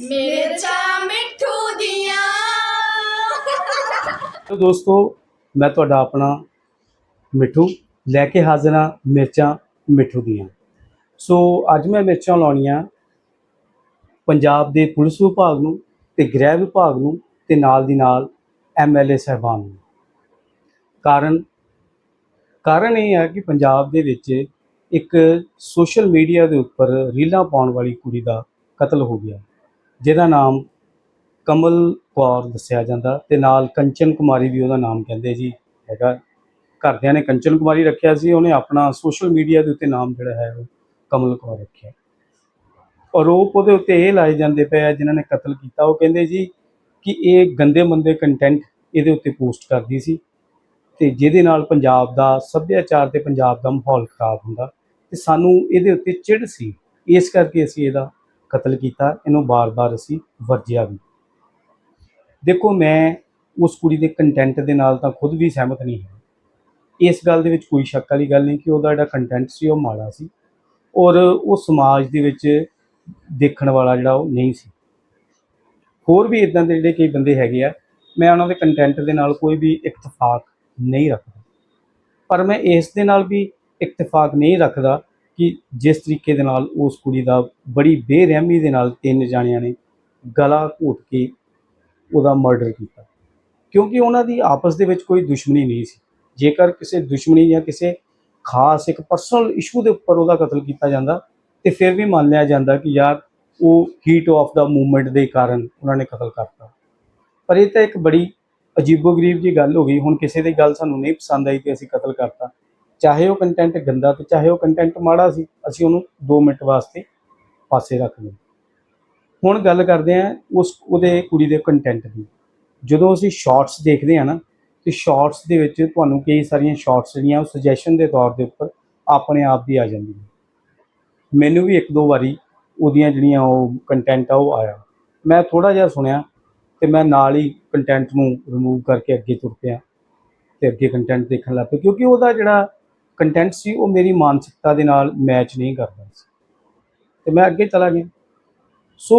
ਮਿਰਚਾਂ ਮਿੱਠੂ ਦੀਆਂ। ਤੋ ਦੋਸਤੋ, ਮੈਂ ਤੁਹਾਡਾ ਆਪਣਾ ਮਿੱਠੂ ਲੈ ਕੇ ਹਾਜ਼ਰ ਹਾਂ ਮਿਰਚਾਂ ਮਿੱਠੂ ਦੀਆਂ। ਸੋ ਅੱਜ ਮੈਂ ਮਿਰਚਾਂ ਲਾਉਣੀਆਂ ਪੰਜਾਬ ਦੇ ਪੁਲਿਸ ਵਿਭਾਗ ਨੂੰ ਤੇ ਗ੍ਰਹਿ ਵਿਭਾਗ ਨੂੰ ਤੇ ਨਾਲ ਦੀ ਨਾਲ ਐਮਐਲਏ ਸਾਹਿਬਾਨ ਨੂੰ। ਕਾਰਨ ਕਾਰਨ ਇਹ ਹੈ ਕਿ ਪੰਜਾਬ ਦੇ ਵਿੱਚ ਇੱਕ ਸੋਸ਼ਲ ਮੀਡੀਆ ਦੇ ਉੱਪਰ ਰੀਲਾਂ ਪਾਉਣ ਵਾਲੀ ਕੁੜੀ ਦਾ ਕਤਲ ਹੋ ਗਿਆ। ਜਿਹਦਾ ਨਾਮ ਕਮਲ ਕੌਰ ਦੱਸਿਆ ਜਾਂਦਾ ਤੇ ਨਾਲ ਕੰਚਨ ਕੁਮਾਰੀ ਵੀ ਉਹਦਾ ਨਾਮ ਕਹਿੰਦੇ ਜੀ ਹੈਗਾ। ਘਰਦਿਆਂ ਨੇ ਕੰਚਨ ਕੁਮਾਰੀ ਰੱਖਿਆ ਸੀ, ਉਹਨੇ ਆਪਣਾ ਸੋਸ਼ਲ ਮੀਡੀਆ ਦੇ ਉੱਤੇ ਨਾਮ ਜਿਹੜਾ ਹੈ ਉਹ ਕਮਲ ਕੌਰ ਰੱਖਿਆ। ਆਰੋਪ ਉਹਦੇ ਉੱਤੇ ਇਹ ਲਾਏ ਜਾਂਦੇ ਪਏ ਆ, ਜਿਨ੍ਹਾਂ ਨੇ ਕਤਲ ਕੀਤਾ, ਉਹ ਕਹਿੰਦੇ ਜੀ ਕਿ ਇਹ ਗੰਦੇ ਮੰਦੇ ਕੰਟੈਂਟ ਇਹਦੇ ਉੱਤੇ ਪੋਸਟ ਕਰਦੀ ਸੀ ਤੇ ਜਿਹਦੇ ਨਾਲ ਪੰਜਾਬ ਦਾ ਸੱਭਿਆਚਾਰ ਤੇ ਪੰਜਾਬ ਦਾ ਮਾਹੌਲ ਖਰਾਬ ਹੁੰਦਾ ਤੇ ਸਾਨੂੰ ਇਹਦੇ ਉੱਤੇ ਚਿੜ ਸੀ। ਇਸ ਕਰਕੇ ਅਸੀਂ ਇਹਦਾ ਕਤਲ ਕੀਤਾ, ਇਹਨੂੰ ਬਾਰ-ਬਾਰ ਅਸੀਂ ਵਰਜਿਆ ਵੀ। ਦੇਖੋ, ਮੈਂ ਉਸ ਕੁੜੀ ਦੇ ਕੰਟੈਂਟ ਦੇ ਨਾਲ ਤਾਂ ਖੁਦ ਵੀ ਸਹਿਮਤ ਨਹੀਂ ਹਾਂ। ਇਸ ਗੱਲ ਦੇ ਵਿੱਚ ਕੋਈ ਸ਼ੱਕ ਵਾਲੀ ਗੱਲ ਨਹੀਂ ਕਿ ਉਹਦਾ ਜਿਹੜਾ ਕੰਟੈਂਟ ਸੀ, ਉਹ ਮਾੜਾ ਸੀ। ਔਰ ਉਹ ਸਮਾਜ ਦੇ ਵਿੱਚ ਦੇਖਣ ਵਾਲਾ ਜਿਹੜਾ ਉਹ ਨਹੀਂ ਸੀ। ਹੋਰ ਵੀ ਇਦਾਂ ਦੇ ਜਿਹੜੇ ਕਈ ਬੰਦੇ ਹੈਗੇ ਆ, ਮੈਂ ਉਹਨਾਂ ਦੇ ਕੰਟੈਂਟ ਦੇ ਨਾਲ ਕੋਈ ਵੀ ਇਤਫਾਕ ਨਹੀਂ ਰੱਖਦਾ। ਪਰ ਮੈਂ ਇਸ ਦੇ ਨਾਲ ਵੀ ਇਤਫਾਕ ਨਹੀਂ ਰੱਖਦਾ ਕਿ ਜਿਸ ਤਰੀਕੇ ਦੇ ਨਾਲ ਉਸ ਕੁੜੀ ਦਾ ਬੜੀ ਬੇਰਹਿਮੀ ਦੇ ਨਾਲ ਤਿੰਨ ਜਾਣਿਆਂ ਨੇ ਗਲਾ ਘੋਟ ਕੇ ਉਹਦਾ ਮਰਡਰ ਕੀਤਾ। ਕਿਉਂਕਿ ਉਹਨਾਂ ਦੀ ਆਪਸ ਦੇ ਵਿੱਚ ਕੋਈ ਦੁਸ਼ਮਣੀ ਨਹੀਂ ਸੀ। ਜੇਕਰ ਕਿਸੇ ਦੁਸ਼ਮਣੀ ਜਾਂ ਕਿਸੇ ਖਾਸ ਇੱਕ ਪਰਸਨਲ ਇਸ਼ੂ ਦੇ ਉੱਪਰ ਉਹਦਾ ਕਤਲ ਕੀਤਾ ਜਾਂਦਾ, ਤੇ ਫਿਰ ਵੀ ਮੰਨ ਲਿਆ ਜਾਂਦਾ ਕਿ ਯਾਰ ਉਹ ਹੀਟ ਆਫ ਦਾ ਮੂਵਮੈਂਟ ਦੇ ਕਾਰਨ ਉਹਨਾਂ ਨੇ ਕਤਲ ਕਰਤਾ। ਪਰ ਇਹ ਤਾਂ ਇੱਕ ਬੜੀ ਅਜੀਬੋ-ਗਰੀਬ ਜੀ ਗੱਲ ਹੋ ਗਈ। ਹੁਣ ਕਿਸੇ ਦੀ ਗੱਲ ਸਾਨੂੰ ਨਹੀਂ ਪਸੰਦ ਆਈ ਤੇ ਅਸੀਂ ਕਤਲ ਕਰਤਾ। ਚਾਹੇ ਉਹ ਕੰਟੈਂਟ ਗੰਦਾ ਤੇ ਚਾਹੇ ਉਹ ਕੰਟੈਂਟ ਮਾੜਾ ਸੀ, ਅਸੀਂ ਉਹਨੂੰ 2 ਮਿੰਟ ਵਾਸਤੇ ਪਾਸੇ ਰੱਖ ਲਿਆ। ਹੁਣ ਗੱਲ ਕਰਦੇ ਹਾਂ ਉਸ, ਉਹਦੇ ਕੁੜੀ ਦੇ ਕੰਟੈਂਟ ਦੀ। ਜਦੋਂ ਅਸੀਂ ਸ਼ਾਰਟਸ ਦੇਖਦੇ ਹਾਂ ਨਾ, ਤੇ ਸ਼ਾਰਟਸ ਦੇ ਵਿੱਚ ਤੁਹਾਨੂੰ ਕਈ ਸਾਰੀਆਂ ਸ਼ਾਰਟਸ ਜਿਹੜੀਆਂ, ਉਹ ਸੁਜੈਸ਼ਨ ਦੇ ਤੌਰ ਦੇ ਉੱਪਰ ਆਪਣੇ ਆਪ ਦੀ ਆ ਜਾਂਦੀਆਂ। ਮੈਨੂੰ ਵੀ ਇੱਕ ਦੋ ਵਾਰੀ ਉਹਦੀਆਂ ਜਿਹੜੀਆਂ ਉਹ ਕੰਟੈਂਟ ਆ, ਉਹ ਆਇਆ। ਮੈਂ ਥੋੜਾ ਜਿਹਾ ਸੁਣਿਆ ਤੇ ਮੈਂ ਨਾਲ ਹੀ ਕੰਟੈਂਟ ਨੂੰ ਰਿਮੂਵ ਕਰਕੇ ਅੱਗੇ ਤੁਰ ਪਿਆ ਤੇ ਅੱਗੇ ਕੰਟੈਂਟ ਦੇਖਣ ਲੱਗ ਪਿਆ, ਕਿਉਂਕਿ ਉਹਦਾ ਜਿਹੜਾ ਕੰਟੈਂਟ ਸੀ, ਉਹ ਮੇਰੀ ਮਾਨਸਿਕਤਾ ਦੇ ਨਾਲ ਮੈਚ ਨਹੀਂ ਕਰਦਾ ਸੀ। ਤੇ ਮੈਂ ਅੱਗੇ ਚਲਾ ਗਿਆ। ਸੋ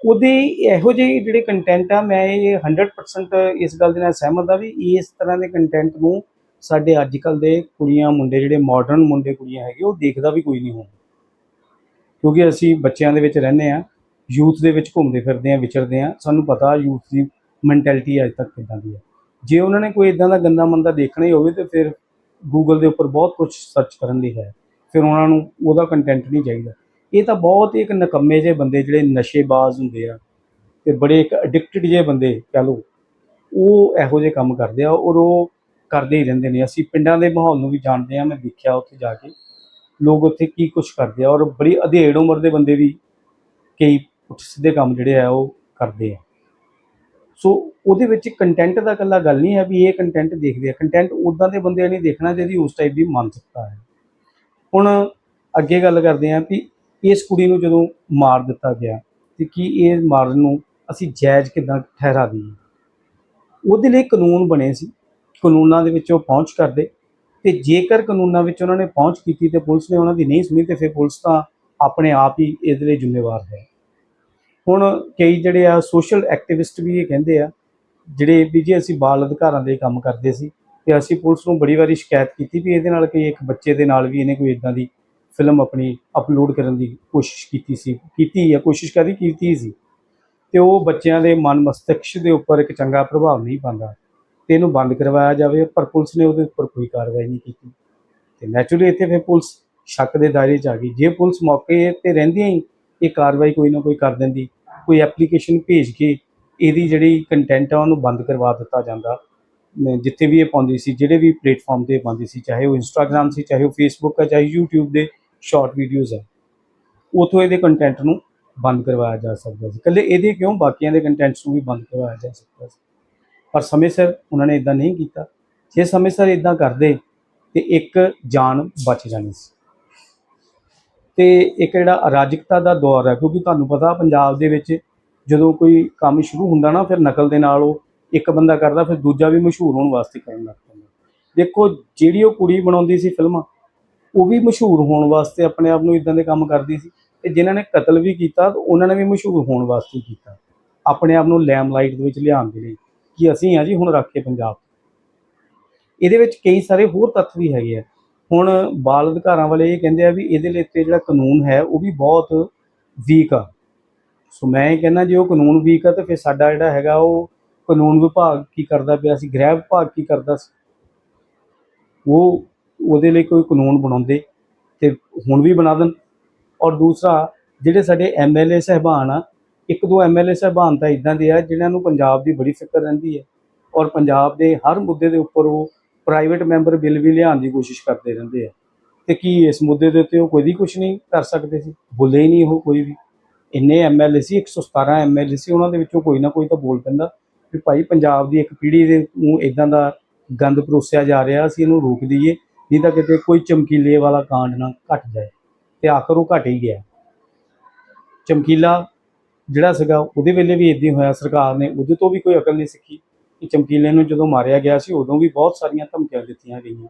ਉਹਦੇ ਇਹੋ ਜਿਹੇ ਜਿਹੜੇ ਕੰਟੈਂਟ ਆ, ਮੈਂ ਇਹ 100% ਇਸ ਗੱਲ ਦੇ ਨਾਲ ਸਹਿਮਤ ਆ ਵੀ ਇਸ ਤਰ੍ਹਾਂ ਦੇ ਕੰਟੈਂਟ ਨੂੰ ਸਾਡੇ ਅੱਜ ਕੱਲ ਦੇ ਕੁੜੀਆਂ, ਮੁੰਡੇ, ਜਿਹੜੇ ਮਾਡਰਨ ਮੁੰਡੇ, ਕੁੜੀਆਂ ਹੈਗੇ, ਉਹ ਦੇਖਦਾ ਵੀ ਕੋਈ ਨਹੀਂ ਹੋਣਾ ਕਿਉਂਕਿ ਅਸੀਂ ਬੱਚਿਆਂ ਦੇ ਵਿੱਚ ਰਹਿੰਦੇ ਆ ਯੂਥ ਦੇ ਵਿੱਚ ਘੁੰਮਦੇ ਫਿਰਦੇ ਆ ਵਿਚਰਦੇ ਆ ਸਾਨੂੰ ਪਤਾ ਯੂਥ ਦੀ ਮੈਂਟੈਲਿਟੀ ਅੱਜ ਤੱਕ ਕਿੱਦਾਂ ਦੀ ਹੈ। ਜੇ ਉਹਨਾਂ ਨੇ ਕੋਈ ਇਦਾਂ ਦਾ ਗੰਦਾ ਮੰਦਾ ਦੇਖਣਾ ਹੀ ਹੋਵੇ, ਤੇ ਫਿਰ ਗੂਗਲ ਦੇ ਉੱਪਰ ਬਹੁਤ ਕੁਝ ਸਰਚ ਕਰਨ ਲਈ ਹੈ, ਫਿਰ ਉਹਨਾਂ ਨੂੰ ਉਹਦਾ ਕੰਟੈਂਟ ਨਹੀਂ ਚਾਹੀਦਾ। ਇਹ ਤਾਂ ਬਹੁਤ ਹੀ ਇੱਕ ਨਕੰਮੇ ਜਿਹੇ ਬੰਦੇ ਜਿਹੜੇ ਨਸ਼ੇਬਾਜ਼ ਹੁੰਦੇ ਆ, ਤੇ ਬੜੇ ਇੱਕ ਐਡਿਕਟਡ ਜਿਹੇ ਬੰਦੇ ਕਹ ਲਓ, ਉਹ ਇਹੋ ਜਿਹੇ ਕੰਮ ਕਰਦੇ ਆ ਔਰ ਉਹ ਕਰਦੇ ਹੀ ਰਹਿੰਦੇ ਨੇ। ਅਸੀਂ ਪਿੰਡਾਂ ਦੇ ਮਾਹੌਲ ਨੂੰ ਵੀ ਜਾਣਦੇ ਆ, ਮੈਂ ਦੇਖਿਆ ਉੱਥੇ ਜਾ ਕੇ। ਲੋਕ ਉੱਥੇ ਕੀ ਕੁਝ ਕਰਦੇ ਆ ਔਰ ਬੜੀ ਅਧੇੜ ਉਮਰ ਦੇ ਬੰਦੇ ਵੀ ਕਈ ਪੁੱਠ ਸਿੱਧੇ ਕੰਮ ਜਿਹੜੇ ਆ ਉਹ ਕਰਦੇ ਆ। ਸੋ ਉਹਦੇ ਵਿੱਚ ਕੰਟੈਂਟ ਦਾ ਇਕੱਲਾ ਗੱਲ ਨਹੀਂ ਹੈ ਵੀ ਇਹ ਕੰਟੈਂਟ ਦੇਖਦੇ ਆ। ਕੰਟੈਂਟ ਉਦਾਂ ਦੇ ਬੰਦਿਆਂ ਨਹੀਂ ਦੇਖਣਾ ਜਿਹਦੀ ਉਸ ਟਾਈਪ ਦੀ ਮਾਨਸਿਕਤਾ ਹੈ। ਹੁਣ ਅੱਗੇ ਗੱਲ ਕਰਦੇ ਆ ਵੀ ਇਸ ਕੁੜੀ ਨੂੰ ਜਦੋਂ ਮਾਰ ਦਿੱਤਾ ਗਿਆ ਤੇ ਕੀ ਇਹ ਮਾਰਨ ਨੂੰ ਅਸੀਂ ਜਾਇਜ਼ ਕਿਦਾਂ ਠਹਿਰਾ ਦਈਏ? ਉਹਦੇ ਲਈ ਕਾਨੂੰਨ ਬਣੇ ਸੀ। ਕਾਨੂੰਨਾਂ ਦੇ ਵਿੱਚ ਉਹ ਪਹੁੰਚ ਕਰਦੇ ਤੇ ਜੇਕਰ ਕਾਨੂੰਨਾਂ ਵਿੱਚ ਉਹਨਾਂ ਨੇ ਪਹੁੰਚ ਕੀਤੀ ਤੇ ਪੁਲਿਸ ਨੇ ਉਹਨਾਂ ਦੀ ਨਹੀਂ ਸੁਣੀ ਤੇ ਫਿਰ ਪੁਲਿਸ ਤਾਂ ਆਪਣੇ ਆਪ ਹੀ ਇਹਦੇ ਲਈ ਜ਼ਿੰਮੇਵਾਰ ਹੈ। ਹੁਣ ਕਈ ਜਿਹੜੇ ਆ ਸੋਸ਼ਲ ਐਕਟਿਵਿਸਟ ਵੀ ਇਹ ਕਹਿੰਦੇ ਆ, ਜਿਹੜੇ ਵੀ ਜੀ ਅਸੀਂ ਬਾਲ ਅਧਿਕਾਰਾਂ ਦੇ ਕੰਮ ਕਰਦੇ ਸੀ ਤੇ ਅਸੀਂ ਪੁਲਿਸ ਨੂੰ ਬੜੀ ਵਾਰੀ ਸ਼ਿਕਾਇਤ ਕੀਤੀ ਵੀ ਇਹਦੇ ਨਾਲ ਕੋਈ ਇੱਕ ਬੱਚੇ ਦੇ ਨਾਲ ਵੀ ਇਹਨੇ ਕੋਈ ਇਦਾਂ ਦੀ ਫਿਲਮ ਆਪਣੀ ਅਪਲੋਡ ਕਰਨ ਦੀ ਕੋਸ਼ਿਸ਼ ਕੀਤੀ ਸੀ, ਕੀਤੀ ਹੈ ਕੋਸ਼ਿਸ਼ ਕਰੀ ਕੀਤੀ ਸੀ। ਤੇ ਉਹ ਬੱਚਿਆਂ ਦੇ ਮਨ ਮਸਤਿਸ਼ਕ ਦੇ ਉੱਪਰ ਇੱਕ ਚੰਗਾ ਪ੍ਰਭਾਵ ਨਹੀਂ ਪਾਉਂਦਾ ਤੇ ਇਹਨੂੰ ਬੰਦ ਕਰਵਾਇਆ ਜਾਵੇ, ਪਰ ਪੁਲਿਸ ਨੇ ਉਹਦੇ ਉੱਪਰ ਕੋਈ ਕਾਰਵਾਈ ਨਹੀਂ ਕੀਤੀ। ਤੇ ਨੈਚੁਰਲੀ ਇੱਥੇ ਫਿਰ ਪੁਲਿਸ ਸ਼ੱਕ ਦੇ ਦਾਇਰੇ 'ਚ ਆ ਗਈ। ਜੇ ਪੁਲਿਸ ਮੌਕੇ ਤੇ ਰਹਿੰਦੀਆਂ ਹੀ ਇਹ ਕਾਰਵਾਈ ਕੋਈ ਨਾ ਕੋਈ ਕਰ ਦਿੰਦੀ ਕੋਈ ਐਪਲੀਕੇਸ਼ਨ ਭੇਜ ਕੇ ਇਹਦੀ ਜਿਹੜੀ ਕੰਟੈਂਟ ਆ ਉਹਨੂੰ ਬੰਦ ਕਰਵਾ ਦਿੱਤਾ ਜਾਂਦਾ। ਜਿੱਥੇ ਵੀ ਇਹ ਪਾਉਂਦੀ ਸੀ, ਜਿਹੜੇ ਵੀ ਪਲੇਟਫਾਰਮ ਤੇ ਇਹ ਪਾਉਂਦੀ ਸੀ, ਚਾਹੇ ਉਹ ਇੰਸਟਾਗ੍ਰam ਸੀ, ਚਾਹੇ ਉਹ ਫੇਸਬੁੱਕ ਹੈ ਚਾਹੇ YouTube ਦੇ ਸ਼ਾਰਟ ਵੀਡੀਓਜ਼ ਹੈ ਉਥੋਂ ਇਹਦੇ ਕੰਟੈਂਟ ਨੂੰ ਬੰਦ ਕਰਵਾਇਆ ਜਾ ਸਕਦਾ ਸੀ। ਇਕੱਲੇ ਇਹਦੇ ਕਿਉਂ, ਬਾਕੀਆਂ ਦੇ ਕੰਟੈਂਟਸ ਨੂੰ ਵੀ ਬੰਦ ਕਰਵਾਇਆ ਜਾ ਸਕਦਾ ਸੀ। ਪਰ ਸਮੇਂ ਸਿਰ ਉਹਨਾਂ ਨੇ ਇਦਾਂ ਨਹੀਂ ਕੀਤਾ। ਜੇ ਸਮੇਂ ਸਿਰ ਇਦਾਂ ਕਰਦੇ, ਤੇ ਇੱਕ ਜਾਨ ਬਚ ਜਾਣੀ ਸੀ। ਤੇ ਇੱਕ ਜਿਹੜਾ ਅਰਾਜਕਤਾ ਦਾ ਦੌਰ ਹੈ, ਕਿਉਂਕਿ ਤੁਹਾਨੂੰ ਪਤਾ ਪੰਜਾਬ ਦੇ ਵਿੱਚ ਜਦੋਂ ਕੋਈ ਕੰਮ ਸ਼ੁਰੂ ਹੁੰਦਾ ਨਾ, ਫਿਰ ਨਕਲ ਦੇ ਨਾਲ ਉਹ ਇੱਕ ਬੰਦਾ ਕਰਦਾ, ਫਿਰ ਦੂਜਾ ਵੀ ਮਸ਼ਹੂਰ ਹੋਣ ਵਾਸਤੇ ਕਰਨ ਲੱਗ ਪੈਂਦਾ। ਦੇਖੋ, ਜਿਹੜੀ ਉਹ ਕੁੜੀ ਬਣਾਉਂਦੀ ਸੀ ਫਿਲਮਾਂ, ਉਹ ਵੀ ਮਸ਼ਹੂਰ ਹੋਣ ਵਾਸਤੇ ਆਪਣੇ ਆਪ ਨੂੰ ਇਦਾਂ ਦੇ ਕੰਮ ਕਰਦੀ ਸੀ ਤੇ ਜਿਨ੍ਹਾਂ ਨੇ ਕਤਲ ਵੀ ਕੀਤਾ ਉਹਨਾਂ ਨੇ ਵੀ ਮਸ਼ਹੂਰ ਹੋਣ ਵਾਸਤੇ ਕੀਤਾ। ਆਪਣੇ ਆਪ ਨੂੰ ਲੈਮਲਾਈਟ ਦੇ ਵਿੱਚ ਲਿਆਉਣ ਦੇ ਲਈ ਕਿ ਅਸੀਂ ਆ ਜੀ ਹੁਣ ਰੱਖ ਕੇ ਪੰਜਾਬ। ਇਹਦੇ ਵਿੱਚ ਕਈ ਸਾਰੇ ਹੋਰ ਤੱਥ ਵੀ ਹੈਗੇ ਆ। ਹੁਣ ਬਾਲ ਅਧਿਕਾਰਾਂ ਵਾਲੇ ਇਹ ਕਹਿੰਦੇ ਆ ਵੀ ਇਹਦੇ ਲਈ ਤੇ ਜਿਹੜਾ ਕਾਨੂੰਨ ਹੈ ਉਹ ਵੀ ਬਹੁਤ ਵੀਕ ਆ। ਸੋ ਮੈਂ ਇਹ ਕਹਿੰਦਾ ਜੇ ਉਹ ਕਾਨੂੰਨ ਵੀਕ ਆ ਤਾਂ ਫਿਰ ਸਾਡਾ ਜਿਹੜਾ ਹੈਗਾ ਉਹ ਕਾਨੂੰਨ ਵਿਭਾਗ ਕੀ ਕਰਦਾ ਪਿਆ ਸੀ, ਗ੍ਰਹਿ ਵਿਭਾਗ ਕੀ ਕਰਦਾ ਸੀ? ਉਹ ਉਹਦੇ ਲਈ ਕੋਈ ਕਾਨੂੰਨ ਬਣਾਉਂਦੇ ਤੇ ਹੁਣ ਵੀ ਬਣਾ ਦੇਣ। ਔਰ ਦੂਸਰਾ, ਜਿਹੜੇ ਸਾਡੇ ਐਮਐਲਏ ਸਹਿਬਾਨ ਆ, ਇੱਕ ਦੋ ਐਮਐਲਏ ਸਹਿਬਾਨ ਤਾਂ ਇਦਾਂ ਦੇ ਆ ਜਿਨ੍ਹਾਂ ਨੂੰ ਪੰਜਾਬ ਦੀ ਬੜੀ ਫਿਕਰ ਰਹਿੰਦੀ ਹੈ। ਔਰ ਪੰਜਾਬ ਦੇ ਹਰ ਮੁੱਦੇ ਦੇ ਉੱਪਰ ਉਹ ਪ੍ਰਾਈਵੇਟ ਮੈਂਬਰ ਬਿੱਲ ਵੀ ਲਿਆਉਣ ਦੀ ਕੋਸ਼ਿਸ਼ ਕਰਦੇ ਰਹਿੰਦੇ ਆ। ਤੇ ਕੀ ਇਸ ਮੁੱਦੇ ਦੇ ਉੱਤੇ ਉਹ ਕੋਈ ਵੀ ਕੁਝ ਨਹੀਂ ਕਰ ਸਕਦੇ ਸੀ? ਬੋਲੇ ਹੀ ਨਹੀਂ ਉਹ ਕੋਈ ਵੀ। ਇੰਨੇ ਐਮਐਲਏ ਸੀ 117 ਐਮਐਲਏ ਸੀ, ਉਹਨਾਂ ਦੇ ਵਿੱਚੋਂ ਕੋਈ ਨਾ ਕੋਈ ਤਾਂ ਬੋਲ ਪੈਂਦਾ ਵੀ ਭਾਈ ਪੰਜਾਬ ਦੀ ਇੱਕ ਪੀੜ੍ਹੀ ਦੇ ਨੂੰ ਇਦਾਂ ਦਾ ਗੰਦ ਪਰੋਸਿਆ ਜਾ ਰਿਹਾ, ਅਸੀਂ ਇਹਨੂੰ ਰੋਕ ਦਈਏ, ਨਹੀਂ ਤਾਂ ਕਿਤੇ ਕੋਈ ਚਮਕੀਲੇ ਵਾਲਾ ਕਾਂਡ ਨਾ ਘਟ ਜਾਏ। ਤੇ ਆਖਰ ਉਹ ਘਟ ਹੀ ਗਿਆ। ਚਮਕੀਲਾ ਜਿਹੜਾ ਸੀਗਾ, ਉਹਦੇ ਵੇਲੇ ਵੀ ਇਦਾਂ ਹੋਇਆ, ਸਰਕਾਰ ਨੇ ਉਹਦੇ ਤੋਂ ਵੀ ਕੋਈ ਅਕਲ ਨਹੀਂ ਸਿੱਖੀ। ਕਿ ਚਮਕੀਲੇ ਨੂੰ ਜਦੋਂ ਮਾਰਿਆ ਗਿਆ ਸੀ, ਉਦੋਂ ਵੀ ਬਹੁਤ ਸਾਰੀਆਂ ਧਮਕੀਆਂ ਦਿੱਤੀਆਂ ਗਈਆਂ।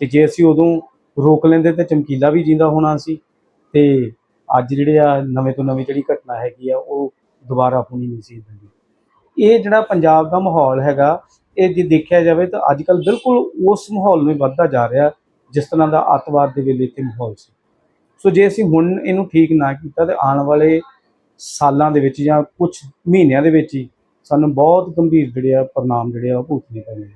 ਤੇ ਜੇ ਅਸੀਂ ਉਦੋਂ ਰੋਕ ਲੈਂਦੇ ਤੇ ਚਮਕੀਲਾ ਵੀ ਜਿੰਦਾ ਹੋਣਾ ਸੀ, ਤੇ ਅੱਜ ਜਿਹੜੇ ਆ ਨਵੇਂ ਤੋਂ ਨਵੀਂ ਜਿਹੜੀ ਘਟਨਾ ਹੈਗੀ ਆ, ਉਹ ਦੁਬਾਰਾ ਹੋਣੀ ਨਹੀਂ ਸੀ ਇਦਾਂ ਦੀ। ਇਹ ਜਿਹੜਾ ਪੰਜਾਬ ਦਾ ਮਾਹੌਲ ਹੈਗਾ, ਇਹ ਜੇ ਦੇਖਿਆ ਜਾਵੇ ਤਾਂ ਅੱਜ ਕੱਲ ਬਿਲਕੁਲ ਉਸ ਮਾਹੌਲ ਨੂੰ ਹੀ ਵੱਧਦਾ ਜਾ ਰਿਹਾ, ਜਿਸ ਤਰ੍ਹਾਂ ਦਾ ਅੱਤਵਾਦ ਦੇ ਵੇਲੇ ਤੇ ਮਾਹੌਲ ਸੀ। ਸੋ ਜੇ ਅਸੀਂ ਹੁਣ ਇਹਨੂੰ ਠੀਕ ਨਾ ਕੀਤਾ ਤੇ ਆਉਣ ਵਾਲੇ ਸਾਲਾਂ ਦੇ ਵਿੱਚ ਜਾਂ ਕੁਝ ਮਹੀਨਿਆਂ ਦੇ ਵਿੱਚ ਹੀ ਸਾਨੂੰ ਬਹੁਤ ਗੰਭੀਰ ਜਿਹੜੇ ਆ ਪ੍ਰਣਾਮ ਜਿਹੜੇ ਆ ਉਹ ਭੁਗਤਣੇ ਪੈਣੇ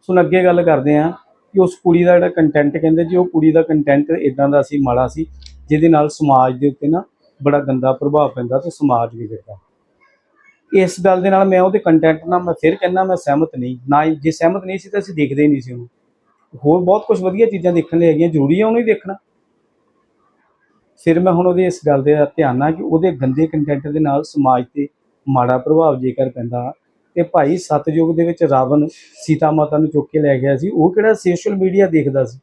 ਸੋ ਅੱਗੇ ਗੱਲ ਕਰਦੇ ਆ ਕਿ ਉਸ ਕੁੜੀ ਦਾ ਜਿਹੜਾ ਕੰਟੈਂਟ ਕਹਿੰਦੇ ਜੀ, ਉਹ ਕੁੜੀ ਦਾ ਕੰਟੈਂਟ ਇਦਾਂ ਦਾ ਸੀ, ਮਾੜਾ ਸੀ, ਜਿਹਦੇ ਨਾਲ ਸਮਾਜ ਦੇ ਉੱਤੇ ਨਾ ਬੜਾ ਗੰਦਾ ਪ੍ਰਭਾਵ ਪੈਂਦਾ ਤੇ ਸਮਾਜ ਵਿਗੜਦਾ। ਇਸ ਗੱਲ ਦੇ ਨਾਲ ਮੈਂ ਉਹਦੇ ਕੰਟੈਂਟ ਨਾਲ ਮੈਂ ਫਿਰ ਕਹਿੰਦਾ ਮੈਂ ਸਹਿਮਤ ਨਹੀਂ। ਨਾ ਹੀ- ਜੇ ਸਹਿਮਤ ਨਹੀਂ ਸੀ ਤਾਂ ਅਸੀਂ ਦੇਖਦੇ ਹੀ ਨਹੀਂ ਸੀ ਉਹਨੂੰ। ਹੋਰ ਬਹੁਤ ਕੁਝ ਵਧੀਆ ਚੀਜ਼ਾਂ ਦੇਖਣ ਲਈ ਹੈਗੀਆਂ, ਜ਼ਰੂਰੀ ਹੈ ਉਹਨੂੰ ਹੀ ਦੇਖਣਾ। ਫਿਰ ਮੈਂ ਹੁਣ ਉਹਦੇ ਇਸ ਗੱਲ ਦੇ ਧਿਆਨ ਆ ਕਿ ਉਹਦੇ ਗੰਦੇ ਕੰਟੈਂਟ ਦੇ ਨਾਲ ਸਮਾਜ ਤੇ ਮਾੜਾ ਪ੍ਰਭਾਵ ਜੇਕਰ ਪੈਂਦਾ ਤੇ ਭਾਈ ਸਤਜੁਗ ਦੇ ਵਿੱਚ ਰਾਵਣ ਸੀਤਾ ਮਾਤਾ ਨੂੰ ਚੁੱਕ ਕੇ ਲੈ ਗਿਆ ਸੀ, ਉਹ ਕਿਹੜਾ ਸੋਸ਼ਲ ਮੀਡੀਆ ਦੇਖਦਾ ਸੀ?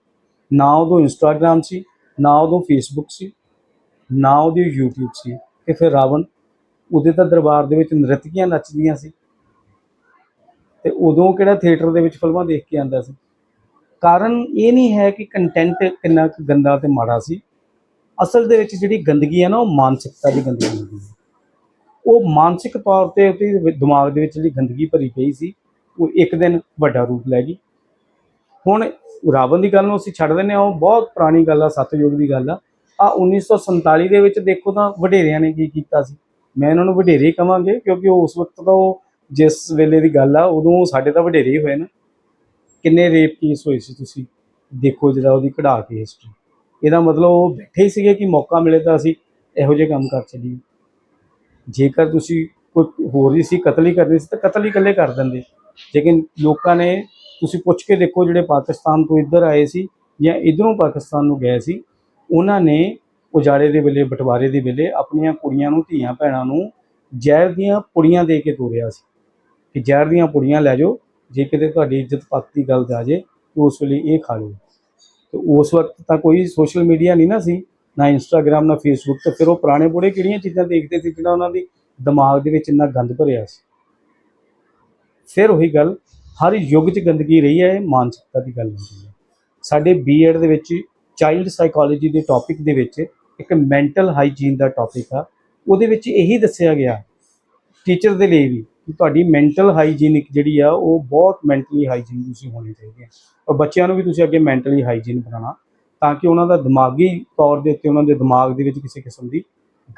ਨਾ ਉਦੋਂ ਇੰਸਟਾਗ੍ਰam ਸੀ, ਨਾ ਉਦੋਂ ਫੇਸਬੁੱਕ ਸੀ, ਨਾ ਉਹਦੀ YouTube ਸੀ ਤੇ ਫਿਰ ਰਾਵਣ ਉਹਦੇ ਤਾਂ ਦਰਬਾਰ ਦੇ ਵਿੱਚ ਨ੍ਰਿਤਕੀਆਂ ਨੱਚਦੀਆਂ ਸੀ ਤੇ ਉਦੋਂ ਕਿਹੜਾ ਥੀਏਟਰ ਦੇ ਵਿੱਚ ਫਿਲਮਾਂ ਦੇਖ ਕੇ ਆਂਦਾ ਸੀ। ਕਾਰਨ ਇਹ ਨਹੀਂ ਹੈ ਕਿ ਕੰਟੈਂਟ ਕਿੰਨਾ ਕੁ ਗੰਦਾ ਤੇ ਮਾੜਾ ਸੀ, ਅਸਲ ਦੇ ਵਿੱਚ ਜਿਹੜੀ ਗੰਦਗੀ ਹੈ ਨਾ ਉਹ ਮਾਨਸਿਕਤਾ ਦੀ ਗੰਦਗੀ ਹੁੰਦੀ ਹੈ। ਉਹ ਮਾਨਸਿਕ ਤੌਰ ਤੇ ਉਹਦੇ ਦਿਮਾਗ ਦੇ ਵਿੱਚ ਜਿਹੜੀ ਗੰਦਗੀ ਭਰੀ ਪਈ ਸੀ, ਉਹ ਇੱਕ ਦਿਨ ਵੱਡਾ ਰੂਪ ਲੈ ਗਈ। ਹੁਣ ਰਾਵਣ ਦੀ ਗੱਲ ਨੂੰ ਅਸੀਂ ਛੱਡ ਦਿੰਦੇ ਹਾਂ, ਉਹ ਬਹੁਤ ਪੁਰਾਣੀ ਗੱਲ ਆ, ਸਤਯੁਗ ਦੀ ਗੱਲ ਆ। ਆ 1947 ਦੇ ਵਿੱਚ ਦੇਖੋ ਤਾਂ ਵਡੇਰਿਆਂ ਨੇ ਕੀ ਕੀਤਾ ਸੀ। ਮੈਂ ਇਹਨਾਂ ਨੂੰ ਵਡੇਰੇ ਹੀ ਕਿਉਂਕਿ ਉਹ ਉਸ ਵਕਤ ਤਾਂ ਉਹ ਜਿਸ ਵੇਲੇ ਦੀ ਗੱਲ ਆ, ਉਦੋਂ ਸਾਡੇ ਤਾਂ ਵਡੇਰੇ ਹੀ ਹੋਏ ਨਾ। ਕਿੰਨੇ ਰੇਪ ਕੇਸ ਹੋਏ ਸੀ ਤੁਸੀਂ? ਦੇਖੋ ਜਿਹੜਾ ਉਹਦੀ ਕਢਾ ਕੇ ਹਿਸਟਰੀ ਇਹਦਾ ਮਤਲਬ ਉਹ ਬੈਠੇ ਹੀ ਸੀਗੇ ਕਿ ਮੌਕਾ ਮਿਲੇ ਤਾਂ ਅਸੀਂ ਇਹੋ ਜਿਹੇ ਕੰਮ ਕਰ ਚੱਲੀਏ ਜੇਕਰ ਤੁਸੀਂ ਕੋਈ ਹੋਰ ਹੀ ਸੀ, ਕਤਲ ਹੀ ਕਰਨੀ ਸੀ, ਤਾਂ ਕਤਲ ਹੀ ਇਕੱਲੇ ਕਰ ਦਿੰਦੇ। ਲੇਕਿਨ ਲੋਕਾਂ ਨੇ, ਤੁਸੀਂ ਪੁੱਛ ਕੇ ਦੇਖੋ ਜਿਹੜੇ ਪਾਕਿਸਤਾਨ ਤੋਂ ਇੱਧਰ ਆਏ ਸੀ ਜਾਂ ਇਧਰੋਂ ਪਾਕਿਸਤਾਨ ਨੂੰ ਗਏ ਸੀ, ਉਹਨਾਂ ਨੇ ਉਜਾੜੇ ਦੇ ਵੇਲੇ, ਬਟਵਾਰੇ ਦੇ ਵੇਲੇ ਆਪਣੀਆਂ ਕੁੜੀਆਂ ਨੂੰ, ਧੀਆਂ ਭੈਣਾਂ ਨੂੰ ਜ਼ਹਿਰ ਦੀਆਂ ਪੁੜੀਆਂ ਦੇ ਕੇ ਤੋਰਿਆ ਸੀ ਕਿ ਜ਼ਹਿਰ ਦੀਆਂ ਪੁੜੀਆਂ ਲੈ ਜਾਓ, ਜੇ ਕਿਤੇ ਤੁਹਾਡੀ ਇੱਜ਼ਤ ਪੱਤ ਦੀ ਗੱਲ ਤੇ ਆ ਜੇ ਤਾਂ ਉਸ ਵੇਲੇ ਇਹ ਖਾ ਲਓ। ਤੇ ਉਸ ਵਕਤ ਤਾਂ ਕੋਈ ਸੋਸ਼ਲ ਮੀਡੀਆ ਨਹੀਂ ਨਾ ਸੀ ਨਾ ਇੰਸਟਾਗ੍ਰam ਨਾ ਫੇਸਬੁੱਕ ਤੇ ਫਿਰ ਉਹ ਪੁਰਾਣੇ ਬੁੜੇ ਕਿਹੜੀਆਂ ਚੀਜ਼ਾਂ ਦੇਖਦੇ ਸੀ ਜਿਹੜਾ ਉਹਨਾਂ ਦੀ ਦਿਮਾਗ ਦੇ ਵਿੱਚ ਇੰਨਾ ਗੰਦ ਭਰਿਆ ਸੀ? ਫਿਰ ਉਹੀ ਗੱਲ, ਹਰ ਯੁੱਗ 'ਚ ਗੰਦਗੀ ਰਹੀ ਹੈ, ਇਹ ਮਾਨਸਿਕਤਾ ਦੀ ਗੱਲ ਹੁੰਦੀ ਹੈ। ਸਾਡੇ ਬੀਐਡ ਦੇ ਵਿੱਚ ਚਾਈਲਡ ਸਾਈਕੋਲੋਜੀ ਦੇ ਟੌਪਿਕ ਦੇ ਵਿੱਚ ਇੱਕ ਮੈਂਟਲ ਹਾਈਜੀਨ ਦਾ ਟੌਪਿਕ ਆ, ਉਹਦੇ ਵਿੱਚ ਇਹੀ ਦੱਸਿਆ ਗਿਆ ਟੀਚਰ ਦੇ ਲਈ ਵੀ ਕਿ ਤੁਹਾਡੀ ਮੈਂਟਲ ਹਾਈਜੀਨਿਕ ਜਿਹੜੀ ਆ, ਉਹ ਬਹੁਤ ਮੈਂਟਲੀ ਹਾਈਜੀਨ ਤੁਸੀਂ ਹੋਣੀ ਚਾਹੀਦੀ ਹੈ ਔਰ ਬੱਚਿਆਂ ਨੂੰ ਵੀ ਤੁਸੀਂ ਅੱਗੇ ਮੈਂਟਲੀ ਹਾਈਜੀਨ ਬਣਾਉਣਾ। ਤਾਂ ਕਿ ਉਹਨਾਂ ਦਾ ਦਿਮਾਗੀ ਤੌਰ ਦੇ ਉੱਤੇ ਉਹਨਾਂ ਦੇ ਦਿਮਾਗ ਦੇ ਵਿੱਚ ਕਿਸੇ ਕਿਸਮ ਦੀ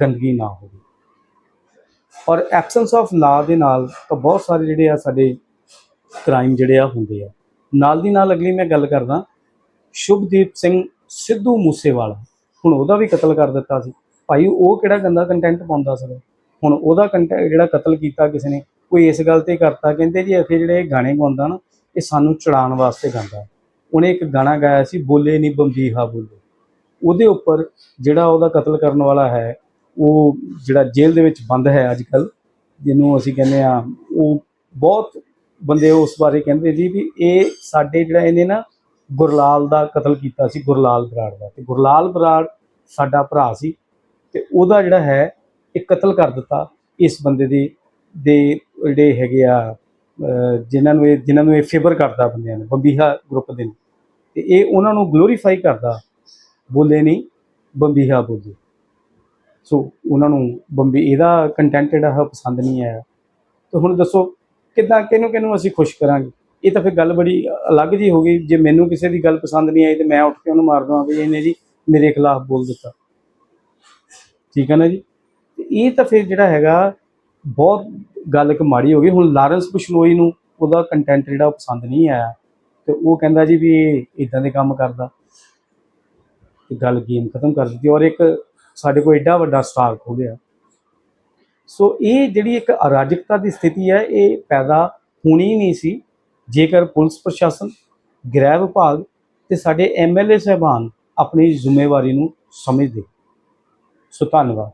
ਗੰਦਗੀ ਨਾ ਹੋਵੇ। ਔਰ ਐਬਸੈਂਸ ਆਫ ਲਾ ਦੇ ਨਾਲ ਤਾਂ ਬਹੁਤ ਸਾਰੇ ਜਿਹੜੇ ਆ ਸਾਡੇ ਕ੍ਰਾਈਮ ਜਿਹੜੇ ਆ ਹੁੰਦੇ ਆ। ਨਾਲ ਦੀ ਨਾਲ ਅਗਲੀ ਮੈਂ ਗੱਲ ਕਰਦਾ, ਸ਼ੁਭਦੀਪ ਸਿੰਘ ਸਿੱਧੂ ਮੂਸੇਵਾਲਾ। ਹੁਣ ਉਹਦਾ ਵੀ ਕਤਲ ਕਰ ਦਿੱਤਾ ਸੀ। ਭਾਈ, ਉਹ ਕਿਹੜਾ ਗੰਦਾ ਕੰਟੈਂਟ ਪਾਉਂਦਾ ਸੀ? ਹੁਣ ਉਹਦਾ ਕੰਟੈਂਟ ਜਿਹੜਾ ਕਤਲ ਕੀਤਾ ਕਿਸੇ ਨੇ, ਕੋਈ ਇਸ ਗੱਲ ਤੇ ਕਰਤਾ, ਕਹਿੰਦੇ ਜੀ ਅਖੇ ਜਿਹੜੇ ਇਹ ਗਾਣੇ ਗਾਉਂਦਾ ਨਾ, ਇਹ ਸਾਨੂੰ ਚੜਾਉਣ ਵਾਸਤੇ ਗਾਉਂਦਾ। ਉਹਨੇ ਇੱਕ ਗਾਣਾ ਗਾਇਆ ਸੀ, ਬੋਲੇ ਨਹੀਂ ਬੰਬੀਹਾ ਬੋਲੇ। ਉਹਦੇ ਉੱਪਰ ਜਿਹੜਾ ਉਹਦਾ ਕਤਲ ਕਰਨ ਵਾਲਾ ਹੈ, ਉਹ ਜਿਹੜਾ ਜੇਲ੍ਹ ਦੇ ਵਿੱਚ ਬੰਦ ਹੈ ਅੱਜ ਕੱਲ ਜਿਹਨੂੰ ਅਸੀਂ ਕਹਿੰਦੇ ਆ ਉਹ ਬਹੁਤ ਬੰਦੇ ਉਸ ਬਾਰੇ ਕਹਿੰਦੇ ਜੀ ਵੀ ਇਹ ਸਾਡੇ ਜਿਹੜਾ ਇਹਨੇ ਨਾ ਗੁਰਲਾਲ ਦਾ ਕਤਲ ਕੀਤਾ ਸੀ, ਗੁਰਲਾਲ ਬਰਾੜ ਦਾ। ਤੇ ਗੁਰਲਾਲ ਬਰਾੜ ਸਾਡਾ ਭਰਾ ਸੀ ਤੇ ਉਹਦਾ ਜਿਹੜਾ ਹੈ, ਇਹ ਕਤਲ ਕਰ ਦਿੱਤਾ ਇਸ ਬੰਦੇ ਦੇ ਦੇ ਜਿਹੜੇ ਹੈਗੇ ਆ, ਅਹ, ਜਿਨ੍ਹਾਂ ਨੂੰ ਇਹ, ਜਿਨ੍ਹਾਂ ਨੂੰ ਇਹ ਫੇਵਰ ਕਰਦਾ ਬੰਦਿਆਂ ਨੂੰ, ਬੰਬੀਹਾ ਗਰੁੱਪ ਦੇ ਨੂੰ। ਤੇ ਇਹ ਉਹਨਾਂ ਨੂੰ ਗਲੋਰੀਫਾਈ ਕਰਦਾ, ਬੋਲੇ ਨਹੀਂ, ਬੰਬੀਹਾ ਬੋਲੇ। ਸੋ ਉਹਨਾਂ ਨੂੰ ਬੰਬੀ, ਇਹਦਾ ਕੰਟੈਂਟ ਜਿਹੜਾ ਹੈ ਉਹ ਪਸੰਦ ਨਹੀਂ ਆਇਆ। ਤੇ ਹੁਣ ਦੱਸੋ, ਕਿੱਦਾਂ, ਕਿਹਨੂੰ ਕਿਹਨੂੰ ਅਸੀਂ ਖੁਸ਼ ਕਰਾਂਗੇ? ਇਹ ਤਾਂ ਫਿਰ ਗੱਲ ਬੜੀ ਅਲੱਗ ਜੀ ਹੋ ਗਈ। ਜੇ ਮੈਨੂੰ ਕਿਸੇ ਦੀ ਗੱਲ ਪਸੰਦ ਨਹੀਂ ਆਈ ਤੇ ਮੈਂ ਉੱਠ ਕੇ ਉਹਨੂੰ ਮਾਰ ਦਵਾਂ ਵੀ ਇਹਨੇ ਜੀ ਮੇਰੇ ਖਿਲਾਫ ਬੋਲ ਦਿੱਤਾ। ਠੀਕ ਹੈ ਨਾ ਜੀ? ਤੇ ਇਹ ਤਾਂ ਫਿਰ ਜਿਹੜਾ ਹੈਗਾ, ਬਹੁਤ ਗੱਲ ਇੱਕ ਮਾੜੀ ਹੋ ਗਈ। ਹੁਣ ਲਾਰੈਂਸ ਬਿਸ਼ਨੋਈ ਨੂੰ ਉਹਦਾ ਕੰਟੈਂਟ ਜਿਹੜਾ ਉਹ ਪਸੰਦ ਨਹੀਂ ਆਇਆ। ਤੇ ਉਹ ਕਹਿੰਦਾ ਜੀ ਵੀ ਇਹ ਇਦਾਂ ਦੇ ਕੰਮ ਕਰਦਾ ਤੇ ਗੱਲ ਗੇਮ ਖਤਮ ਕਰ ਦਿੱਤੀ ਔਰ ਇੱਕ ਸਾਡੇ ਕੋਲ ਐਡਾ ਵੱਡਾ ਸਟਾਰ ਗਿਆ। ਸੋ ਇਹ ਜਿਹੜੀ ਇੱਕ ਅਰਾਜਕਤਾ ਦੀ ਸਥਿਤੀ ਹੈ, ਇਹ ਪੈਦਾ ਹੋਣੀ ਨਹੀਂ ਸੀ। ਜੇਕਰ ਪੁਲਿਸ ਪ੍ਰਸ਼ਾਸਨ, ਗ੍ਰਹਿ ਵਿਭਾਗ ਤੇ ਸਾਡੇ ਐਮਐਲਏ ਸਹਿਬਾਨ ਆਪਣੀ ਜ਼ਿੰਮੇਵਾਰੀ ਨੂੰ ਸਮਝਦੇ। ਸੋ ਧੰਨਵਾਦ।